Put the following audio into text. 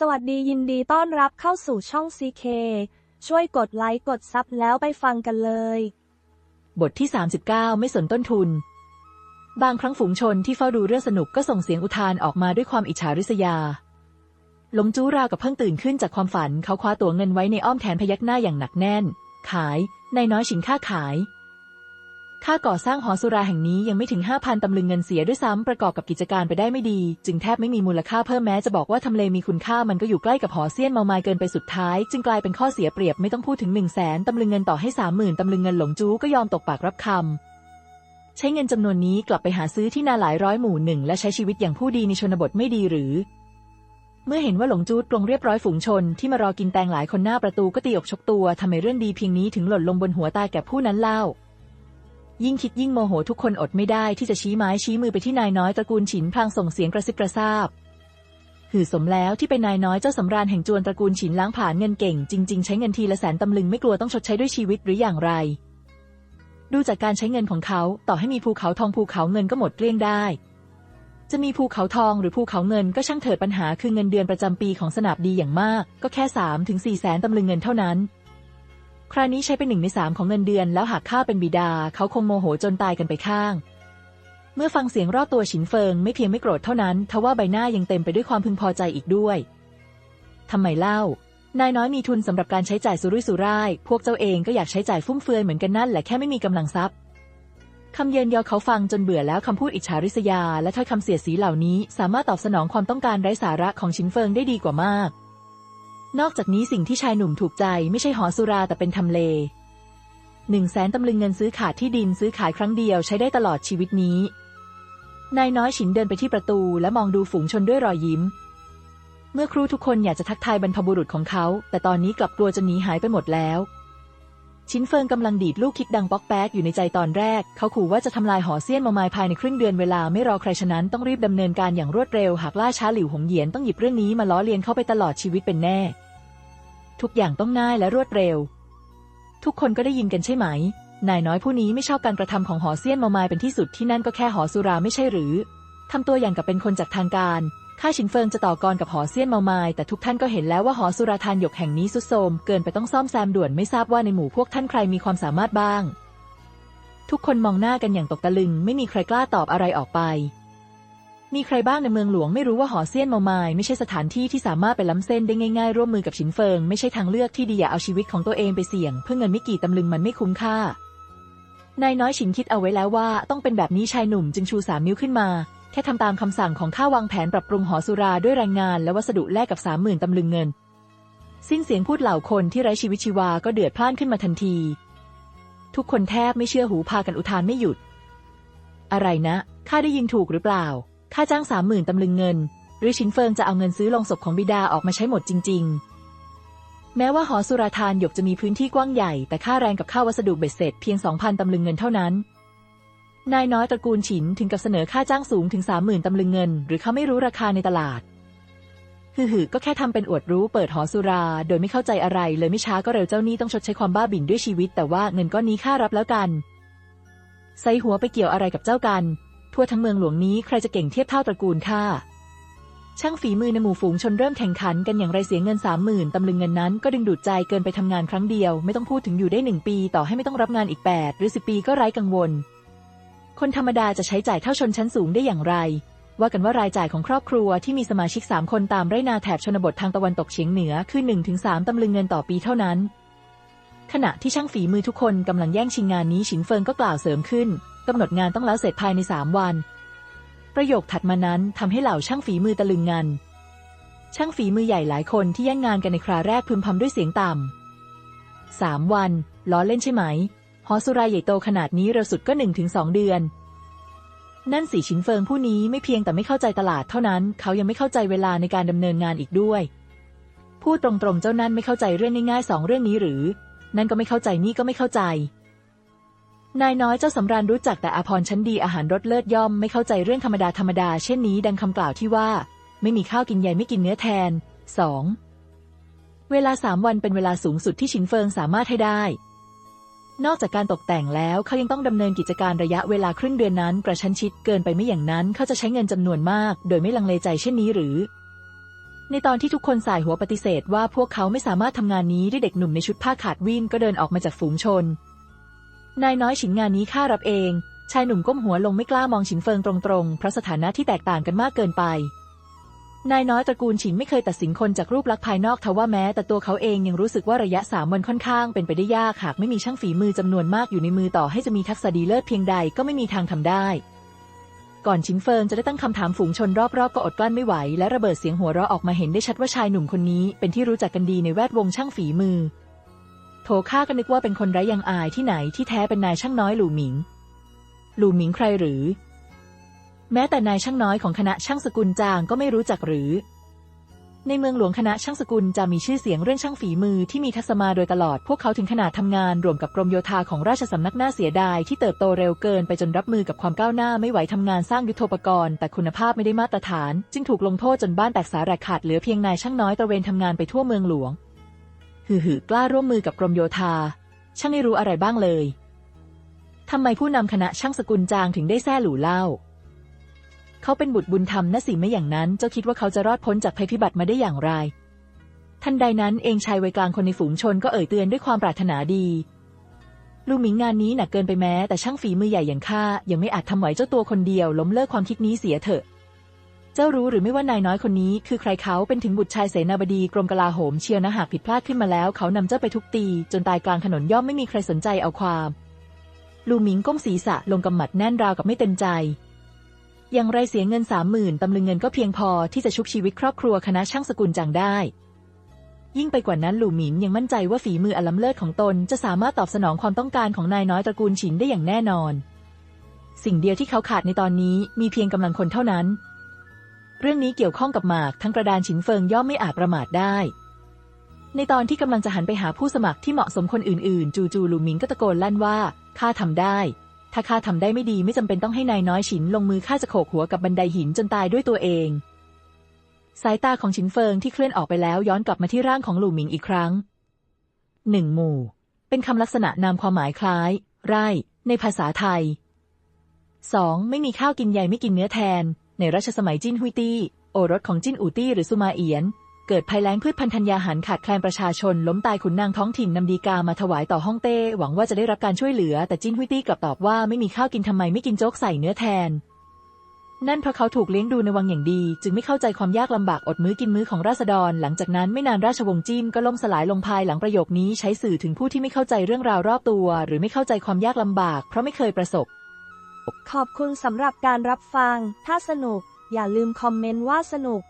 สวัสดียินดีต้อนรับเข้าสู่ช่อง CK ช่วยกดไลค์กดซับแล้วไปฟังกันเลย บทที่ 39 ไม่สนต้นทุน บางครั้งฝูงชนที่เฝ้าดูเรื่องสนุกก็ส่งเสียงอุทานออกมาด้วยความอิจฉาริษยา หลงจู้ราวกับเพิ่งตื่นขึ้นจากความฝันเขาคว้าตั๋วเงินไว้ในอ้อมแขนพยักหน้าอย่างหนักแน่น ขาย นายน้อยฉินค่าขาย ค่าก่อสร้างหอสุราแห่งนี้ยังไม่ถึง 5,000 ตำลึงเงินเสียด้วยซ้ำประกอบกับกิจการไปได้ไม่ดี จึงแทบไม่มีมูลค่าเพิ่มแม้จะบอกว่าทำเลมีคุณค่ามันก็อยู่ใกล้กับหอเซียนเมามายเกินไปสุดท้าย จึงกลายเป็นข้อเสียเปรียบไม่ต้องพูดถึง 1 0 0 0 0แสนตำลึงเงินต่อให้ 30,000 ตำลึงเงินหลงจู้ก็ยอมตกปากรับคำใช้เงินจำนวนนี้กลับไปหาซื้อที่นาหลายร้อยหมู่หนึ่งและใช้ชีวิตอย่างผู้ดีในชนบทไม่ดีหรือเมื่อเห็นว่าหลงจูดตรงเรียบร้อยฝูงชนที่มารอกินแตงหลายคนหน้าประตูก็ตีอกชกตัวทำไมเรื่องดีเพียงนี้ถึงหล่นลงบนหัวตายแก่ผู้นั้นเล่า ยิ่งคิดยิ่งโมโหทุกคนอดไม่ได้ที่จะชี้ไม้ชี้มือไปที่นายน้อยตระกูลฉินพลางส่งเสียงกระซิบกระซาบหือสมแล้วที่เป็นนายน้อยเจ้าสำราญแห่งจวนตระกูลฉินล้างผ่านเงินเก่งจริง ๆ ใช้เงินทีละแสนตำลึงไม่กลัวต้องชดใช้ด้วยชีวิตหรืออย่างไร ดูจากการใช้เงินของเขาต่อให้มีภูเขาทองภูเขาเงินก็หมดเกลี้ยงได้ จะมีภูเขาทองหรือภูเขาเงินก็ช่างเถิดปัญหาคือเงินเดือนประจำปีของสนาบดีอย่างมาก ก็แค่สามถึงสี่แสนตำลึงเงินเท่านั้น คราวนี้ใช้เป็นหนึ่งในสามของเงินเดือน แล้วหากข้าเป็นบิดา เขาคงโมโหจนตายกันไปข้าง เมื่อฟังเสียงรอบตัวฉินเฟิง ไม่เพียงไม่โกรธเท่านั้น ทว่าใบหน้ายังเต็มไปด้วยความพึงพอใจอีกด้วยทำไมเล่า นายน้อยมีทุนสำหรับการใช้จ่ายสุรุ่ยสุร่าย พวกเจ้าเองก็อยากใช้จ่ายฟุ่มเฟือยเหมือนกันนั่นแหละแค่ไม่มีกำลังทรัพย์คำเยินยอเขาฟังจนเบื่อแล้วคำพูดอิจฉาริษยา และถ้อยคำเสียสีเหล่านี้ สามารถตอบสนองความต้องการไร้สาระของชินเฟิงได้ดีกว่ามาก นอกจากนี้สิ่งที่ชายหนุ่มถูกใจไม่ใช่หอสุราแต่เป็นทำเลหนึ่งแสนตำลึงเงินซื้อขาดที่ดินซื้อขายครั้งเดียวใช้ได้ตลอดชีวิตนี้ นายน้อยฉินเดินไปที่ประตูและมองดูฝูงชนด้วยรอยยิ้ม เมื่อครูทุกคนอยากจะทักทายบรรพบุรุษของเขา แต่ตอนนี้กลับกลัวจะหนีหายไปหมดแล้ว ชินเฟิงกำลังดีดลูกคิดดังป๊อกแป๊กอยู่ในใจตอนแรก เขาขู่ว่าจะทำลายหอเซียนมามายภายในครึ่งเดือนเวลาไม่รอใครฉะนั้นต้องรีบดำเนินการอย่างรวดเร็วหากล่าช้าหลิวหงเหยียนต้องหยิบเรื่องนี้มาล้อเลียนเข้าไปตลอดชีวิตเป็นแน่ ทุกอย่างต้องง่ายและรวดเร็ว ทุกคนก็ได้ยินกันใช่ไหม นายน้อยผู้นี้ไม่ชอบการกระทำของหอเซียนมามายเป็นที่สุดที่นั่นก็แค่หอสุราไม่ใช่หรือทำตัวอย่างกับเป็นคนจากทางการข้าชินเฟิงจะต่อกรกับหอเซียนเมามาย แต่ทุกท่านก็เห็นแล้วว่าหอสุราทานหยกแห่งนี้สุดโทรมเกินไปต้องซ่อมแซมด่วนไม่ทราบว่าในหมู่พวกท่านใครมีความสามารถบ้าง ทุกคนมองหน้ากันอย่างตกตะลึง ไม่มีใครกล้าตอบอะไรออกไป มีใครบ้างในเมืองหลวงไม่รู้ว่าหอเซียนเมามายไม่ใช่สถานที่ที่สามารถไปล้ำเส้นได้ง่ายๆ ร่วมมือกับชินเฟิง ไม่ใช่ทางเลือกที่ดีอย่าเอาชีวิตของตัวเองไปเสี่ยง เพื่อเงินไม่กี่ตำลึงมันไม่คุ้มค่านายน้อยฉินคิดเอาไว้แล้วว่าต้องเป็นแบบนี้ชายหนุ่มจึงชูสามนิ้วขึ้นมาแค่ทำตามคำสั่งของข้าวางแผนปรับปรุงหอสุราด้วยแรงงานและวัสดุแลกกับสามหมื่นตำลึงเงิน สิ้นเสียงพูดเหล่าคนที่ไร้ชีวิตชีวาก็เดือดพล่านขึ้นมาทันที ทุกคนแทบไม่เชื่อหูพากันอุทานไม่หยุด อะไรนะข้าได้ยินถูกหรือเปล่า ข้าจ้างสามหมื่นตำลึงเงิน หรือชินเฟิงจะเอาเงินซื้อลงศพของบิดาออกมาใช้หมดจริง ๆ แม้ว่าหอสุราทานหยกจะมีพื้นที่กว้างใหญ่ แต่ค่าแรงกับค่าวัสดุเบ็ดเสร็จเพียงสองพันตำลึงเงินเท่านั้น นายน้อยตระกูลฉินถึงกับเสนอค่าจ้างสูงถึงสามหมื่นตำลึงเงิน หรือเขาไม่รู้ราคาในตลาดฮือๆก็แค่ทำเป็นอวดรู้เปิดหอสุรา โดยไม่เข้าใจอะไร เลยไม่ช้าก็เร็วเจ้านี้ต้องชดใช้ความบ้าบิ่นด้วยชีวิต แต่ว่าเงินก้อนนี้ค่ารับแล้วกัน ใส่หัวไปเกี่ยวอะไรกับเจ้ากัน ทั่วทั้งเมืองหลวงนี้ใครจะเก่งเทียบเท่าตระกูลข้าช่างฝีมือในหมู่ฝูงชนเริ่มแข่งขันกันอย่างไรเสียเงินสามหมื่นตำลึงเงินนั้นก็ดึงดูดใจเกินไปทำงานครั้งเดียว ไม่ต้องพูดถึงอยู่ได้หนึ่งปีต่อให้ไม่ต้องรับงานอีกแปดหรือสิปีก็ไร้กังวล คนธรรมดาจะใช้จ่ายเท่าชนชั้นสูงได้อย่างไร ว่ากันว่ารายจ่ายของครอบครัวที่มีสมาชิก 3 คนตามไรนาแถบชนบททางตะวันตกเฉียงเหนือคือ1-3ตำลึงเงินต่อปีเท่านั้น ขณะที่ช่างฝีมือทุกคนกำลังแย่งชิงงานนี้ฉินเฟิงก็กล่าวเสริมขึ้น กำหนดงานต้องแล้วเสร็จภายใน 3 วัน ประโยคถัดมานั้นทำให้เหล่าช่างฝีมือตะลึงงานช่างฝีมือใหญ่หลายคนที่แย่งงานกันในคราแรกพึมพำด้วยเสียงต่ำสามวันล้อเล่นใช่ไหม หอสุราใหญ่โตขนาดนี้เร็วสุดก็หนึ่งถึงสองเดือน นั่นสีชินเฟิงผู้นี้ไม่เพียงแต่ไม่เข้าใจตลาดเท่านั้น เขายังไม่เข้าใจเวลาในการดำเนินงานอีกด้วย พูดตรงๆเจ้านั่นไม่เข้าใจเรื่องง่ายๆสองเรื่องนี้หรือ นั่นก็ไม่เข้าใจนี่ก็ไม่เข้าใจ นายน้อยเจ้าสำราญรู้จักแต่อาภรชั้นดีอาหารรสเลิศย่อมไม่เข้าใจเรื่องธรรมดาธรรมดาเช่นนี้ดังคำกล่าวที่ว่า ไม่มีข้าวกินใยไม่กินเนื้อแทน 2. เวลาสามวันเป็นเวลาสูงสุดที่ชินเฟิงสามารถให้ได้ นอกจากการตกแต่งแล้วเขายังต้องดำเนินกิจการระยะเวลาครึ่งเดือนนั้นกระชั้นชิดเกินไปไม่อย่างนั้นเขาจะใช้เงินจำนวนมาก โดยไม่ลังเลใจเช่นนี้หรือ ในตอนที่ทุกคนสายหัวปฏิเสธว่าพวกเขาไม่สามารถทำงานนี้ด้วยเด็กหนุ่มในชุดผ้าขาดวิ่นก็เดินออกมาจากฝูงชน นายน้อยฉินงานนี้ข้ารับเอง ชายหนุ่มก้มหัวลงไม่กล้ามองฉินเฟิงตรงๆ เพราะสถานะที่แตกต่างกันมากเกินไป นายน้อยตระกูลฉินไม่เคยตัดสินคนจากรูปลักษณ์ภายนอกทว่าแม้ แต่ตัวเขาเองยังรู้สึกว่าระยะสามวันค่อนข้างเป็นไปได้ยากหากไม่มีช่างฝีมือจำนวนมากอยู่ในมือต่อให้จะมีทักษะดีเลิศเพียงใดก็ไม่มีทางทำได้ก่อนชินเฟิงจะได้ตั้งคำถามฝูงชนรอบๆ ก็อดกลั้นไม่ไหว และระเบิดเสียงหัวเราะออกมาเห็นได้ชัดว่าชายหนุ่มคนนี้ เป็นที่รู้จักกันดีในแวดวงช่างฝีมือ โถข้าก็นึกว่าเป็นคนไร้ยังอายที่ไหนที่แท้เป็นนายช่างน้อยหลู่หมิง หลู่หมิงใครหรือ แม้แต่นายช่างน้อยของคณะช่างสกุลจางก็ไม่รู้จักหรือ ในเมืองหลวงคณะช่างสกุลจะมีชื่อเสียงเรื่องช่างฝีมือที่มีทักษะมาโดยตลอดพวกเขาถึงขนาดทำงานรวมกับกรมโยธาของราชสำนักหน้าเสียดายที่เติบโตเร็วเกินไปจนรับมือกับความก้าวหน้าไม่ไหวทำงานสร้างยุทโธปกรณ์ แต่คุณภาพไม่ได้มาตรฐาน จึงถูกลงโทษจนบ้านแตกสาแหรกขาดเหลือเพียงนายช่างน้อยตระเวนทำงานไปทั่วเมืองหลวง หือหือกล้าร่วมมือกับกรมโยธา ช่างไม่รู้อะไรบ้างเลยทำไมผู้นำคณะช่างสกุลจางถึงได้แซ่หลู่เล่า เขาเป็นบุตรบุญธรรมนะสิไม่อย่างนั้น เจ้าคิดว่าเขาจะรอดพ้นจากภัยพิบัติมาได้อย่างไร ทันใดนั้นเองชายวัยกลางคนในฝูงชนก็เอ่ยเตือนด้วยความปรารถนาดี ลูหมิงงานนี้หนักเกินไปแม้ แต่ช่างฝีมือใหญ่อย่างข้ายังไม่อาจทำไหวเจ้าตัวคนเดียว ล้มเลิกความคิดนี้เสียเถอะ เจ้ารู้หรือไม่ว่านายน้อยคนนี้ คือใครเขาเป็นถึงบุตรชายเสนาบดีกรมกลาโหมเชียวนะหากผิดพลาดขึ้นมาแล้ว เขานำเจ้าไปทุบตี จนตายกลางถนนย่อมไม่มีใครสนใจเอาความลูหมิงก้มศีรษะลงกำหมัดแน่นราวกับไม่เต็มใจ อย่างไรเสียเงินสามหมื่นตำลึงเงินก็เพียงพอที่จะชุบชีวิตครอบครัวคณะช่างสกุลจางได้ ยิ่งไปกว่านั้นหลู่หมินยังมั่นใจว่าฝีมืออล้ำเลิศของตน จะสามารถตอบสนองความต้องการของนายน้อยตระกูลฉินได้อย่างแน่นอน สิ่งเดียวที่เขาขาดในตอนนี้มีเพียงกำลังคนเท่านั้น เรื่องนี้เกี่ยวข้องกับหมากทั้งกระดานฉินเฟิงย่อมไม่อาจประมาทได้ ในตอนที่กำลังจะหันไปหาผู้สมัครที่เหมาะสมคนอื่นๆ จู่ๆหลู่หมิงก็ตะโกนลั่นว่าข้าทำได้ ถ้าข้าทำได้ไม่ดีไม่จำเป็นต้องให้นายน้อยฉินลงมือข้าจะโขกหัวกับบันไดหินจนตายด้วยตัวเอง สายตาของฉินเฟิงที่เคลื่อนออกไปแล้วย้อนกลับมาที่ร่างของหลู่หมิงอีกครั้งหนึ่งหมู่ เป็นคำลักษณะนามความหมายคล้าย ไร่ ในภาษาไทยสองไม่มีข้าวกินใยไม่กินเนื้อแทน ในรัชสมัยจิ้นฮุยตี้ โอรสของจิ้นอูตี้หรือสุมาเอียน เกิดภัยแล้งพืชพันธัญญาหารขาดแคลนประชาชน ล้มตายขุนนางท้องถิ่นนำดีกามาถวายต่อฮ่องเต้หวังว่าจะได้รับการช่วยเหลือ แต่จิ้นฮุยตี้กลับตอบว่าไม่มีข้าวกินทำไมไม่กินโจ๊กใส่เนื้อแทน นั่นเพราะเขาถูกเลี้ยงดูในวังอย่างดี จึงไม่เข้าใจความยากลำบากอดมื้อกินมื้อของราษฎร หลังจากนั้นไม่นานราชวงศ์จิ้นก็ล่มสลายลงภายหลังประโยคนี้ใช้สื่อถึงผู้ที่ไม่เข้าใจเรื่องราวรอบตัว หรือไม่เข้าใจความยากลำบาก เพราะไม่เคยประสบ ขอบคุณสำหรับการรับฟัง ถ้าสนุก อย่าลืมคอมเมนต์ว่าสนุก